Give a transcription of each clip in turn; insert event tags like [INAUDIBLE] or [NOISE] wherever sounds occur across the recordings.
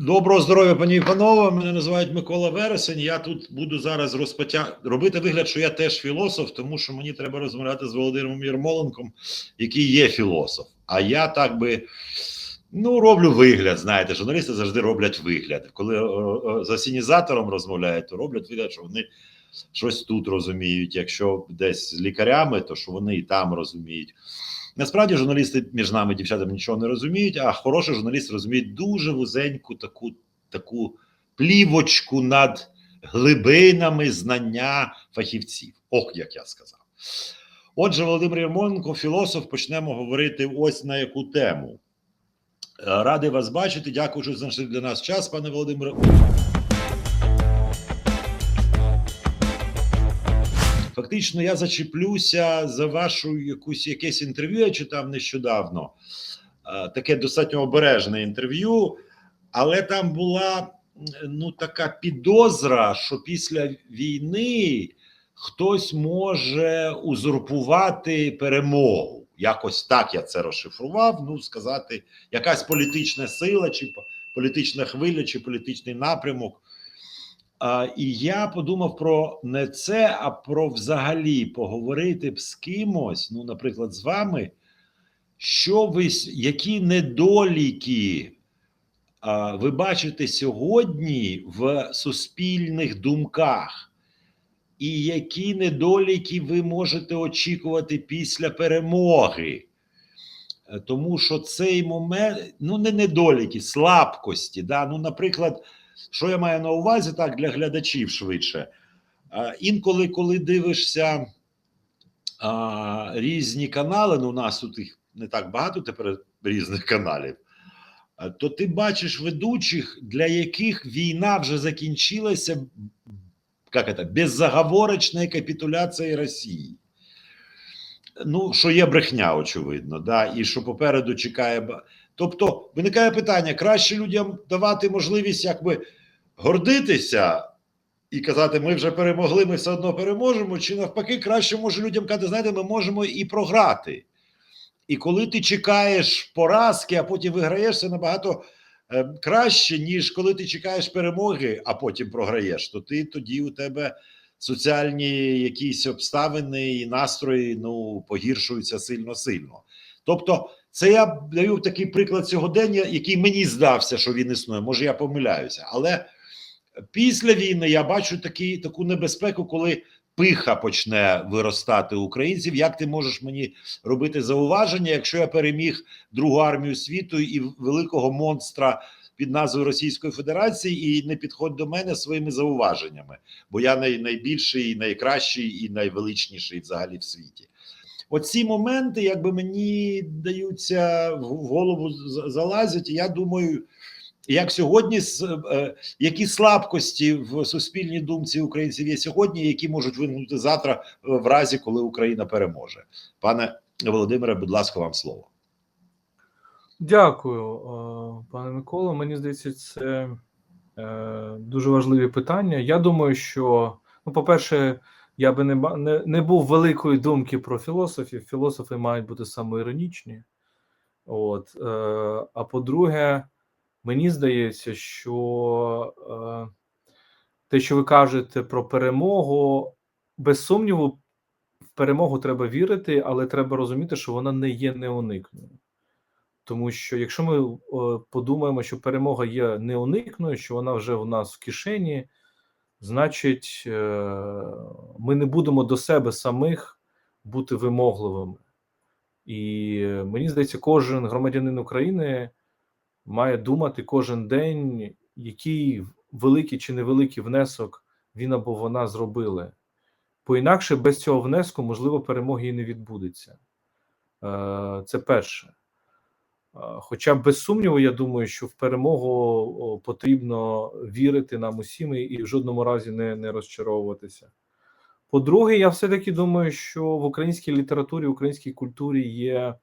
Доброго здоров'я, пані і панове. Мене називають Микола Вересень. Я тут буду зараз розпотя... робити вигляд, що я теж філософ, тому що мені треба розмовляти з Володимиром Єрмоленком, який є філософ. А я так би ну роблю вигляд. Знаєте, журналісти завжди роблять вигляд. Коли о, о, з асінізатором розмовляють, то роблять вигляд, що вони щось тут розуміють. Якщо десь з лікарями, то що вони і там розуміють. Насправді журналісти між нами, дівчатами, нічого не розуміють, а хороші журналісти розуміють дуже вузеньку таку таку плівочку над глибинами знання фахівців. Ох, як я сказав. Отже, Володимир Єрмоленко, філософ, почнемо говорити ось на яку тему. Е, Радий вас бачити. Дякую, що знайшли для нас час, пане Володимире. Фактично, я зачеплюся за вашу якусь якесь інтерв'ю. Я читав нещодавно. Е, Таке достатньо обережне інтерв'ю, але там була ну така підозра, що після війни хтось може узурпувати перемогу. Якось так я це розшифрував. Ну, сказати, якась політична сила, чи політична хвиля, чи політичний напрямок. І я подумав про не це, а про взагалі поговорити з кимось, ну, наприклад, з вами, що ви, які недоліки ви бачите сьогодні в суспільних думках, і які недоліки ви можете очікувати після перемоги. Е, Тому що цей момент, ну не недоліки, слабкості. Да? Ну, наприклад, що я маю на увазі так для глядачів швидше. Інколи, коли дивишся а, різні канали, ну у нас тут їх не так багато тепер різних каналів, то ти бачиш ведучих, для яких війна вже закінчилася як це, беззаговорочною капітуляцією Росії. Ну, що є брехня, очевидно, да, і що попереду чекає. Тобто, виникає питання: краще людям давати можливість якби гордитися і казати, ми вже перемогли, ми все одно переможемо, чи навпаки, краще може людям казати, знаєте, ми можемо і програти. І коли ти чекаєш поразки, а потім виграєш, це набагато е, краще, ніж коли ти чекаєш перемоги, а потім програєш, то ти тоді у тебе соціальні якісь обставини і настрої ну, погіршуються сильно-сильно. Тобто, це я даю такий приклад сьогодення, який мені здався, що він існує. Може, я помиляюся, але після війни я бачу такі, таку небезпеку, коли пиха почне виростати українців. Як ти можеш мені робити зауваження, якщо я переміг другу армію світу і великого монстра під назвою Російської Федерації, і не підходь до мене своїми зауваженнями, бо я най, найбільший, найкращий і найвеличніший взагалі в світі. Оці моменти, якби мені даються в голову залазять, і я думаю, як сьогодні е, які слабкості в суспільній думці українців є сьогодні, які можуть виникнути завтра е, в разі, коли Україна переможе. Пане Володимире, будь ласка, вам слово. Дякую, е, пане Миколо. Мені здається, це дуже важливі питання. Я думаю, що, ну, по-перше, я би не, не, не був великої думки про філософів. Філософи мають бути самоіронічні. От, е, а по-друге, мені здається, що е, те, що ви кажете про перемогу, без сумніву, в перемогу треба вірити, але треба розуміти, що вона не є неуникною. Тому що якщо ми е, подумаємо, що перемога є неуникною, що вона вже в нас в кишені, значить, е, ми не будемо до себе самих бути вимогливими. І мені здається, кожен громадянин України має думати кожен день, який великий чи невеликий внесок він або вона зробили. Бо інакше без цього внеску, можливо, перемоги і не відбудеться. Е, Це перше. Хоча без сумніву, я думаю, що в перемогу потрібно вірити нам усім і в жодному разі не, не розчаровуватися. По-друге, я все-таки думаю, що в українській літературі, в українській культурі є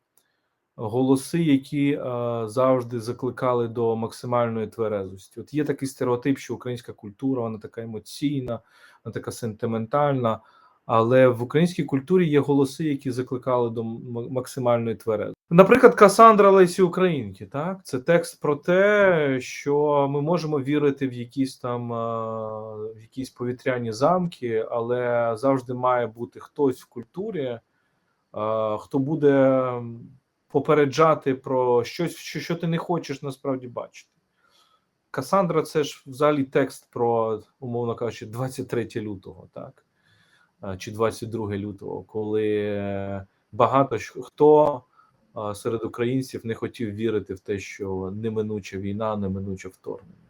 голоси, які е, завжди закликали до максимальної тверезості. От є такий стереотип, що українська культура вона така емоційна, вона така сентиментальна. Але в українській культурі є голоси, які закликали до максимальної тверезості. Наприклад, Касандра Лесі Українки, так? Це текст про те, що ми можемо вірити в якісь там в якісь повітряні замки, але завжди має бути хтось в культурі, хто буде попереджати про щось, що, що ти не хочеш насправді бачити. Касандра це ж взагалі текст про, умовно кажучи, 23 лютого, так? Е, Чи 22 лютого, коли е, багато хто серед українців не хотів вірити в те, що неминуча війна, неминуче вторгнення.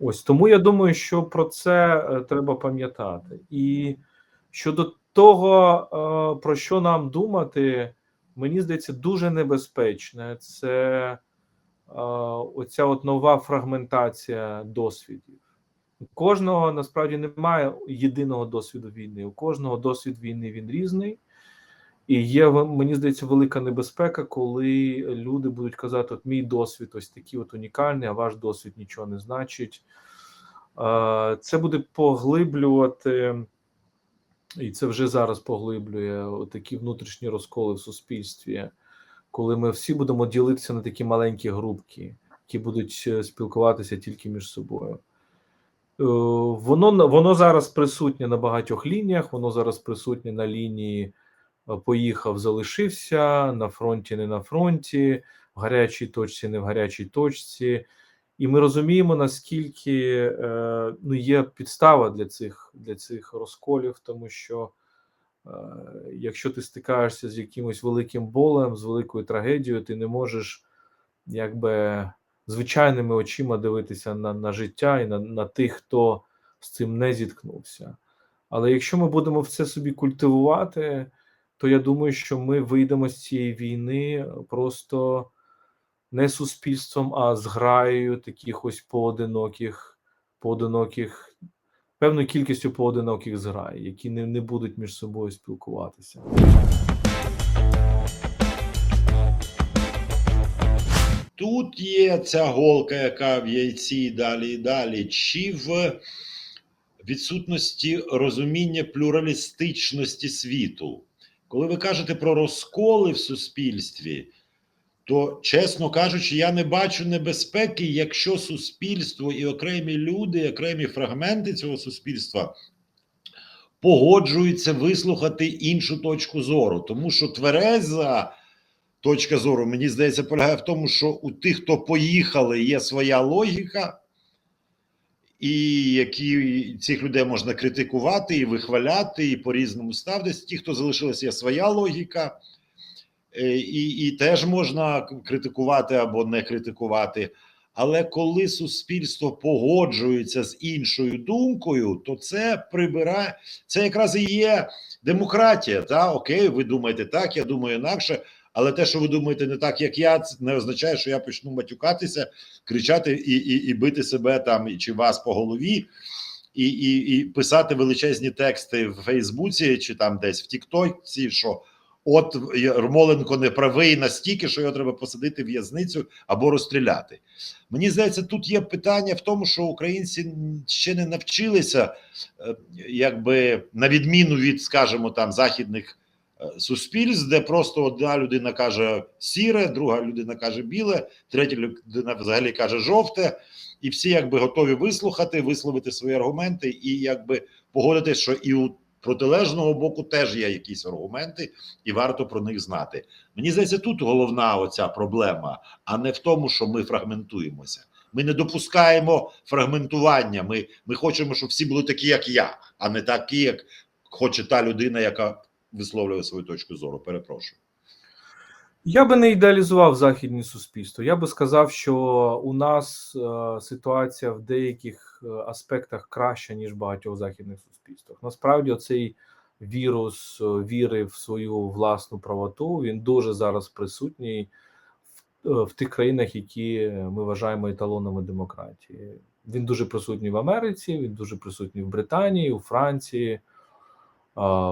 Ось тому я думаю, що про це е, треба пам'ятати. І щодо того, е, про що нам думати, мені здається, дуже небезпечне це е, оця от нова фрагментація досвідів. У кожного насправді немає єдиного досвіду війни. У кожного досвід війни він різний. І є мені здається велика небезпека, коли люди будуть казати: от мій досвід ось такий от унікальний, а ваш досвід нічого не значить. Це буде поглиблювати, і це вже зараз поглиблює такі внутрішні розколи в суспільстві, коли ми всі будемо ділитися на такі маленькі групки, які будуть е, спілкуватися тільки між собою. Е, Воно воно зараз присутнє на багатьох лініях, воно зараз присутнє на лінії е, поїхав, залишився на фронті, не на фронті, в гарячій точці, не в гарячій точці. І ми розуміємо, наскільки е, ну, є підстава для цих, для цих розколів, тому що якщо ти стикаєшся з якимось великим болем, з великою трагедією, ти не можеш якби звичайними очима дивитися на, на життя і на, на тих, хто з цим не зіткнувся. Але якщо ми будемо це собі культивувати, то я думаю, що ми вийдемо з цієї війни просто не суспільством, а зграєю таких ось поодиноких, поодиноких, певною кількістю поодиноких зграй, які не, не будуть між собою спілкуватися. Тут є ця голка, яка в яйці і далі і далі, чи в відсутності розуміння плюралістичності світу. Коли ви кажете про розколи в суспільстві, то, чесно кажучи, я не бачу небезпеки, якщо суспільство і окремі люди, і окремі фрагменти цього суспільства погоджуються вислухати іншу точку зору, тому що твереза точка зору, мені здається, полягає в тому, що у тих, хто поїхали, є своя логіка, і які цих людей можна критикувати і вихваляти, і по-різному ставитися. Ті, хто залишилися, є своя логіка, Е, і, і теж можна критикувати або не критикувати. Але коли суспільство погоджується з іншою думкою, то це прибирає це якраз і є демократія. Та окей, ви думаєте так, я думаю інакше. Але те, що ви думаєте не так, як я, це не означає, що я почну матюкатися, кричати і і, і бити себе там чи вас по голові, і, і, і писати величезні тексти в Фейсбуці чи там десь в Тіктоці, що от Ярмоленко не правий настільки, що його треба посадити в в'язницю або розстріляти. Мені здається, тут є питання в тому, що українці ще не навчилися, е, якби на відміну від, скажімо, там західних суспільств, де просто одна людина каже сіре, друга людина каже біле, третя людина взагалі каже жовте, і всі якби готові вислухати, висловити свої аргументи і якби погодитися, що і у протилежного боку теж є якісь аргументи, і варто про них знати. Мені здається, тут головна оця проблема, а не в тому, що ми фрагментуємося. Ми не допускаємо фрагментування. Ми, ми хочемо, щоб всі були такі, як я, а не такі, як хоче та людина, яка висловлює свою точку зору. Перепрошую. Я би не ідеалізував західне суспільство. Я би сказав, що у нас е, ситуація в деяких е, аспектах краща, ніж в багатьох західних суспільствах. Насправді, цей вірус е, віри в свою власну правоту він дуже зараз присутній в, в тих країнах, які ми вважаємо еталонами демократії. Він дуже присутній в Америці, він дуже присутній в Британії, у Франції,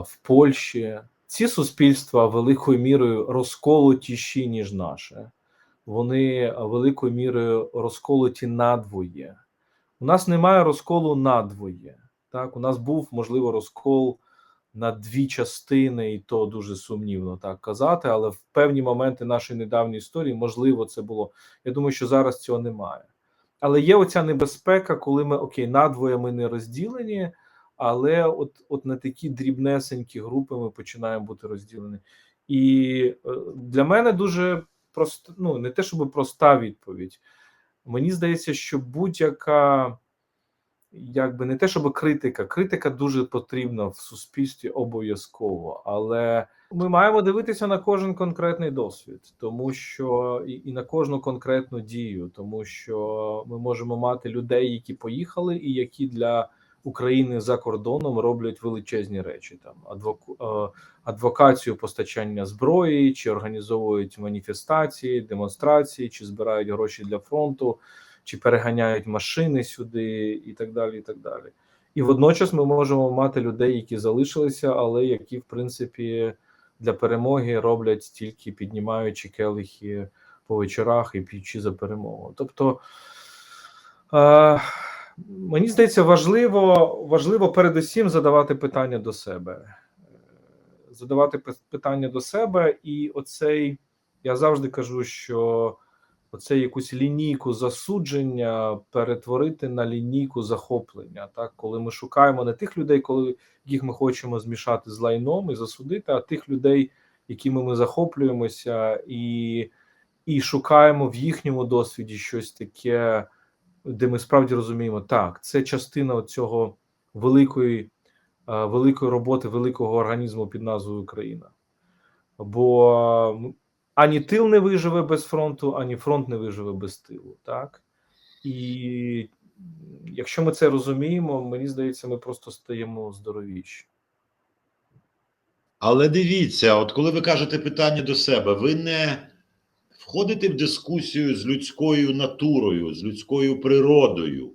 в Польщі ці суспільства великою мірою розколотіші, ніж наше. Вони великою мірою розколоті надвоє. У нас немає розколу надвоє. Так, у нас був можливо розкол на дві частини, і то дуже сумнівно так казати. Але в певні моменти нашої недавньої історії можливо це було. Я думаю, що зараз цього немає. Але є оця небезпека, коли ми окей, надвоє ми не розділені, але от, от на такі дрібнесенькі групи ми починаємо бути розділені. І е, для мене дуже просто, ну не те, щоб проста відповідь. Мені здається, що будь-яка, якби не те, щоб критика, критика дуже потрібна в суспільстві обов'язково, але ми маємо дивитися на кожен конкретний досвід, тому що і, і на кожну конкретну дію, тому що ми можемо мати людей, які поїхали, і які для України за кордоном роблять величезні речі, там адвоку, е, адвокацію постачання зброї, чи організовують маніфестації, демонстрації, чи збирають гроші для фронту, чи переганяють машини сюди, і так далі. І так далі. І водночас ми можемо мати людей, які залишилися, але які, в принципі, для перемоги роблять тільки піднімаючи келихи по вечорах і п'ючи за перемогу. Тобто. Е, Мені здається, важливо важливо передусім задавати питання до себе, задавати питання до себе, і оцей я завжди кажу, що оцей якусь лінійку засудження перетворити на лінійку захоплення. Так, коли ми шукаємо не тих людей, коли їх ми хочемо змішати з лайном і засудити, а тих людей, якими ми захоплюємося, і, і шукаємо в їхньому досвіді щось таке де ми справді розуміємо, так, це частина цього великої, е, великої роботи, великого організму під назвою Україна. Бо ані тил не виживе без фронту, ані фронт не виживе без тилу. Так? І якщо ми це розуміємо, мені здається, ми просто стаємо здоровіші. Але дивіться, от коли ви кажете питання до себе, ви не входите в дискусію з людською натурою, з людською природою.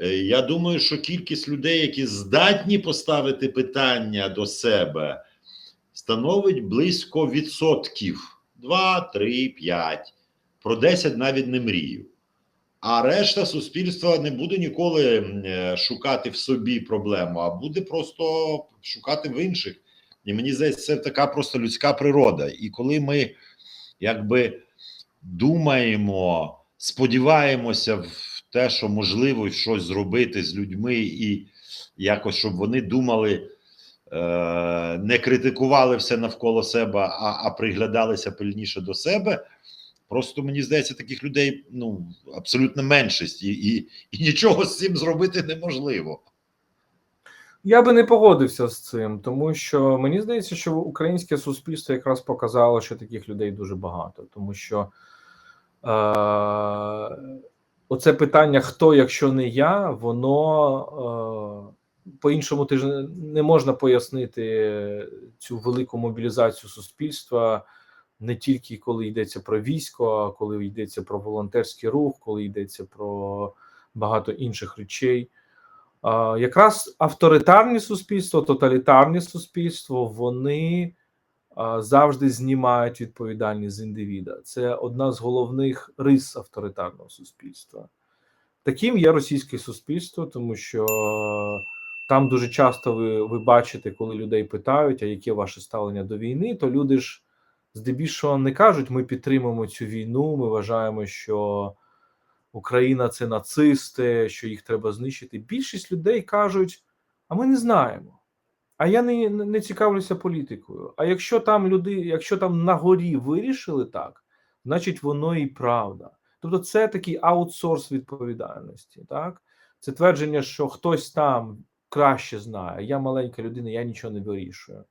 Е, Я думаю, що кількість людей, які здатні поставити питання до себе, становить близько відсотків 2, 3, 5. Про 10 навіть не мрію. А решта суспільства не буде ніколи е, шукати в собі проблему, а буде просто шукати в інших. І мені здається, це така просто людська природа. І коли ми якби думаємо, сподіваємося в те, що можливо щось зробити з людьми, і якось щоб вони думали, е, не критикували все навколо себе, а, а приглядалися пильніше до себе. Просто мені здається, таких людей ну абсолютно меншість, і, і, і нічого з цим зробити неможливо. Я би не погодився з цим, тому що мені здається, що українське суспільство якраз показало, що таких людей дуже багато, тому що е, оце питання хто, якщо не я, воно е, по-іншому ти ж не можна пояснити цю велику мобілізацію суспільства не тільки коли йдеться про військо, а коли йдеться про волонтерський рух, коли йдеться про багато інших речей. Якраз авторитарні суспільства, тоталітарні суспільства, вони завжди знімають відповідальність з індивіда. Це одна з головних рис авторитарного суспільства. Таким є російське суспільство, тому що там дуже часто ви, ви бачите, коли людей питають, а яке ваше ставлення до війни, то люди ж здебільшого не кажуть, ми підтримуємо цю війну, ми вважаємо, що. Україна це нацисти, що їх треба знищити. Більшість людей кажуть: а ми не знаємо. А я не, не цікавлюся політикою. А якщо там люди, якщо там на горі вирішили так, значить воно і правда. Тобто, це такий аутсорс відповідальності. Так, це твердження, що хтось там краще знає. Я маленька людина, я нічого не вирішую.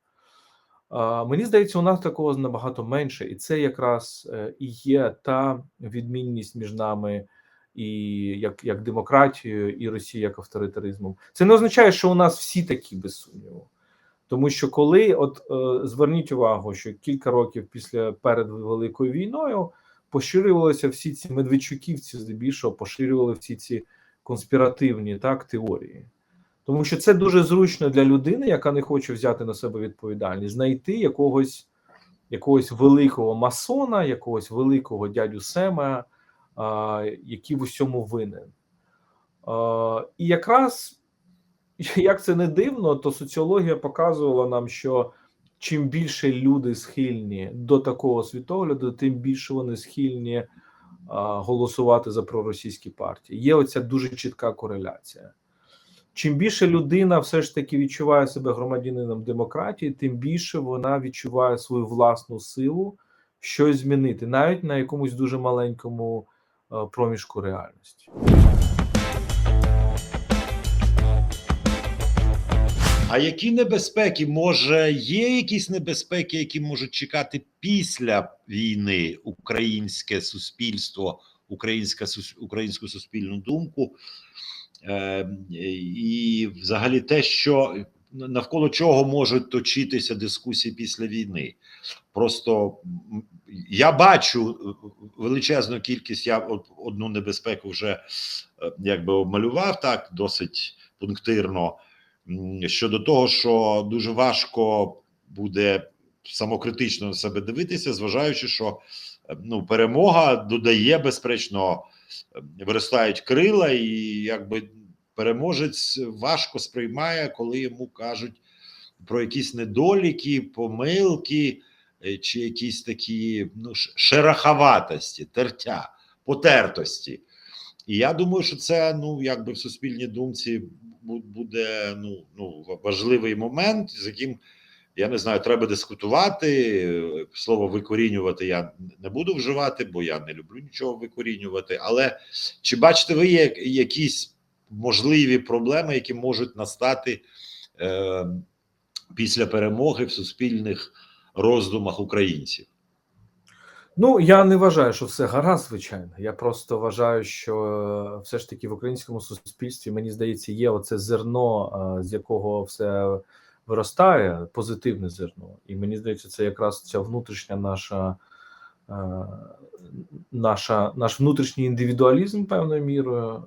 Мені здається, у нас такого набагато менше, і це якраз е, і є та відмінність між нами і як як демократією, і Росією як авторитаризмом. Це не означає, що у нас всі такі без сумніву. Тому що коли, от е, зверніть увагу, що кілька років після перед великою війною поширювалися всі ці медведчуківці, здебільшого поширювали всі ці конспіративні так теорії. Тому що це дуже зручно для людини, яка не хоче взяти на себе відповідальність, знайти якогось якогось великого масона, якогось великого дядю Сема, який в усьому винен. І якраз [LAUGHS] як це не дивно, то соціологія показувала нам, що чим більше люди схильні до такого світогляду, тим більше вони схильні голосувати за проросійські партії. Є оця дуже чітка кореляція. Чим більше людина все ж таки відчуває себе громадянином демократії, тим більше вона відчуває свою власну силу щось змінити, навіть на якомусь дуже маленькому проміжку реальності. А які небезпеки? Може, є якісь небезпеки, які можуть чекати після війни українське суспільство, українська українську суспільну думку? Е, і взагалі те, що навколо чого можуть точитися дискусії після війни. Просто я бачу е, величезну кількість. Я одну небезпеку вже е, якби обмалював так досить пунктирно. Щодо того, що дуже важко буде самокритично на себе дивитися, зважаючи, що е, ну перемога додає безперечно, е, виростають крила, і якби переможець важко сприймає, коли йому кажуть про якісь недоліки, помилки е, чи якісь такі ну, шероховатості, тертя, потертості. І я думаю, що це ну якби в суспільній думці буде ну, ну важливий момент, з яким я не знаю, треба дискутувати. Слово викорінювати я не буду вживати, бо я не люблю нічого викорінювати. Але чи бачите ви якісь можливі проблеми, які можуть настати е, після перемоги в суспільних роздумах українців? Ну я не вважаю, що все гаразд, звичайно. Я просто вважаю, що е, все ж таки в українському суспільстві мені здається, є оце зерно, е, з якого все виростає, позитивне зерно. І мені здається, це якраз ця внутрішня наша, е, наша наш внутрішній індивідуалізм певною мірою,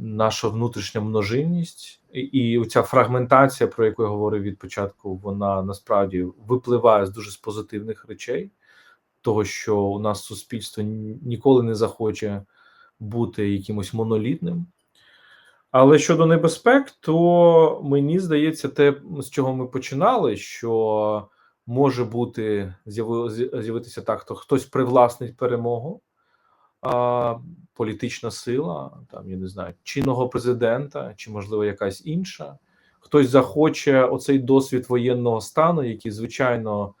наша внутрішня множинність, і, і оця фрагментація, про яку я говорив від початку, вона насправді випливає з дуже з позитивних речей. Того, що у нас суспільство ніколи не захоче бути якимось монолітним. Але щодо небезпек, то мені здається, те, з чого ми починали, що може бути з'яви- з'явитися так, то хтось привласнить перемогу, політична сила, там я не знаю, чинного президента, чи можливо якась інша. Хтось захоче оцей досвід воєнного стану, який звичайно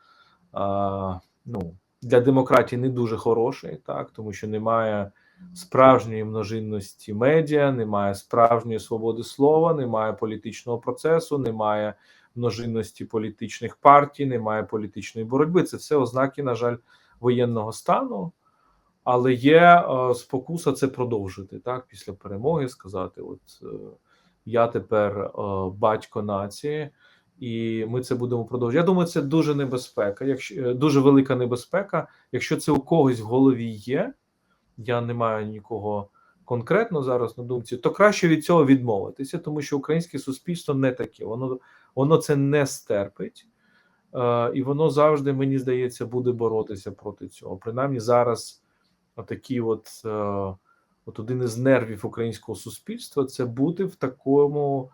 а, ну, для демократії не дуже хороший, так тому що немає справжньої множинності медіа, немає справжньої свободи слова, немає політичного процесу, немає множинності політичних партій, немає політичної боротьби. Це все ознаки, на жаль, воєнного стану. Але є е, спокуса це продовжити так після перемоги. Сказати: от е, я тепер е, батько нації, і ми це будемо продовжувати. Я думаю, це дуже небезпека, якщо дуже велика небезпека. Якщо це у когось в голові є, я не маю нікого конкретно зараз на думці, то краще від цього відмовитися, тому що українське суспільство не таке, воно воно це не стерпить, е, і воно завжди, мені здається, буде боротися проти цього. Принаймні зараз, отакі, от, е, от один із нервів українського суспільства це бути в такому.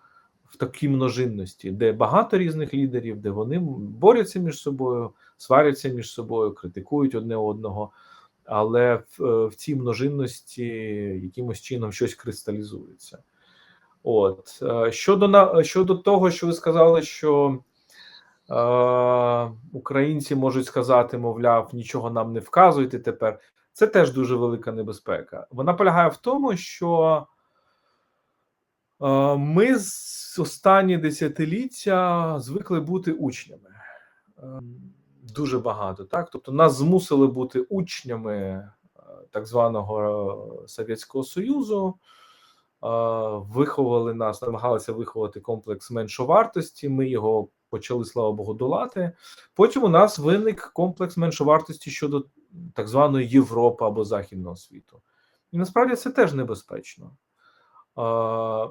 В такій множинності, де багато різних лідерів, де вони борються між собою, сваряться між собою, критикують одне одного, але в, е, в цій множинності якимось чином щось кристалізується. От е, щодо на щодо того, що ви сказали, що е, українці можуть сказати, мовляв, нічого нам не вказуйте тепер. Це теж дуже велика небезпека. Вона полягає в тому, що е, ми з останні десятиліття звикли бути учнями. Е, дуже багато, так? Тобто нас змусили бути учнями е, так званого Совєтського Союзу, виховали нас, намагалися виховати комплекс меншовартості. Ми його почали, слава Богу, долати. Потім у нас виник комплекс меншовартості щодо так званої Європи або Західного світу. І насправді це теж небезпечно.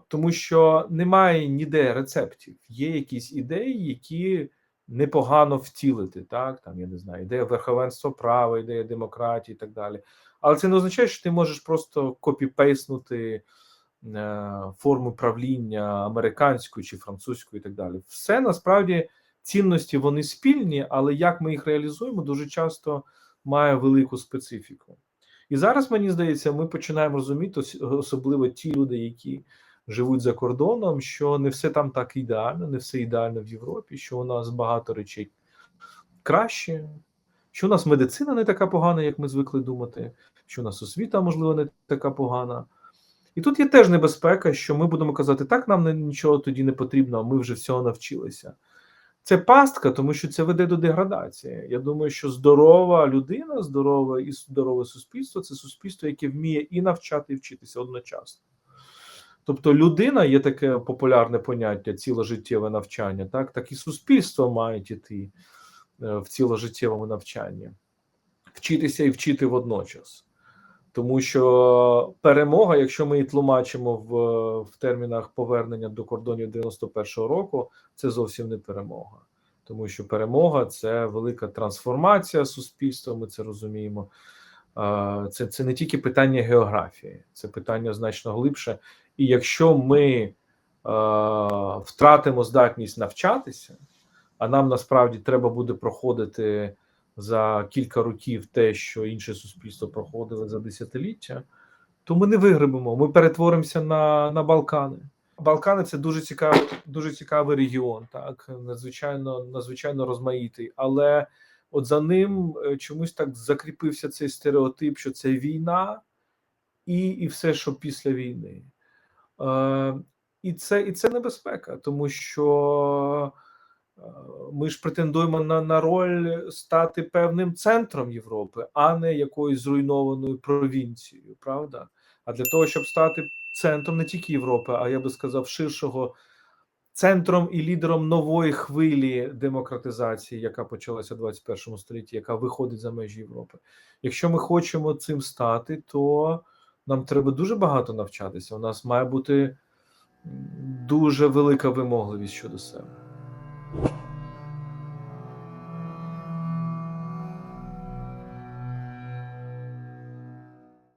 Тому що немає ніде рецептів, є якісь ідеї, які непогано втілити. Так, там я не знаю, ідея верховенства права, ідея демократії і так далі. Але це не означає, що ти можеш просто копіпейснути е, форми правління американської чи французької, і так далі. Все насправді цінності вони спільні, але як ми їх реалізуємо, дуже часто має велику специфіку. І зараз мені здається, ми починаємо розуміти, особливо ті люди, які живуть за кордоном, що не все там так ідеально, не все ідеально в Європі, що у нас багато речей краще, що у нас медицина не така погана, як ми звикли думати, що у нас освіта, можливо, не така погана. І тут є теж небезпека, що ми будемо казати, так, нам нічого тоді не потрібно, ми вже всього навчилися. Це пастка, тому що це веде до деградації. Я думаю, що здорова людина, здорове і здорове суспільство це суспільство, яке вміє і навчати, і вчитися одночасно. Тобто людина є таке популярне поняття ціложиттєве навчання, так, так і суспільство мають іти е, в ціложиттєвому навчанні, вчитися і вчити водночас. Тому що перемога, якщо ми її тлумачимо в, в термінах повернення до кордонів 91-го року, це зовсім не перемога. Тому що перемога це велика трансформація суспільства, ми це розуміємо. Це, це не тільки питання географії, це питання значно глибше. І якщо ми втратимо здатність навчатися, а нам насправді треба буде проходити за кілька років те, що інше суспільство проходили за десятиліття, то ми не вигребемо. Ми перетворимося на, на Балкани. Балкани це дуже цікавий, дуже цікавий регіон, так надзвичайно надзвичайно розмаїтий. Але от за ним е, чомусь так закріпився цей стереотип, що це війна і, і все, що після війни. Е, і це, і це небезпека, тому що ми ж претендуємо на, на роль стати певним центром Європи, а не якоюсь зруйнованою провінцією, правда? А для того, щоб стати центром не тільки Європи, а я би сказав, ширшого центром і лідером нової хвилі демократизації, яка почалася в 21 столітті, яка виходить за межі Європи. Якщо ми хочемо цим стати, то нам треба дуже багато навчатися. У нас має бути дуже велика вимогливість щодо себе.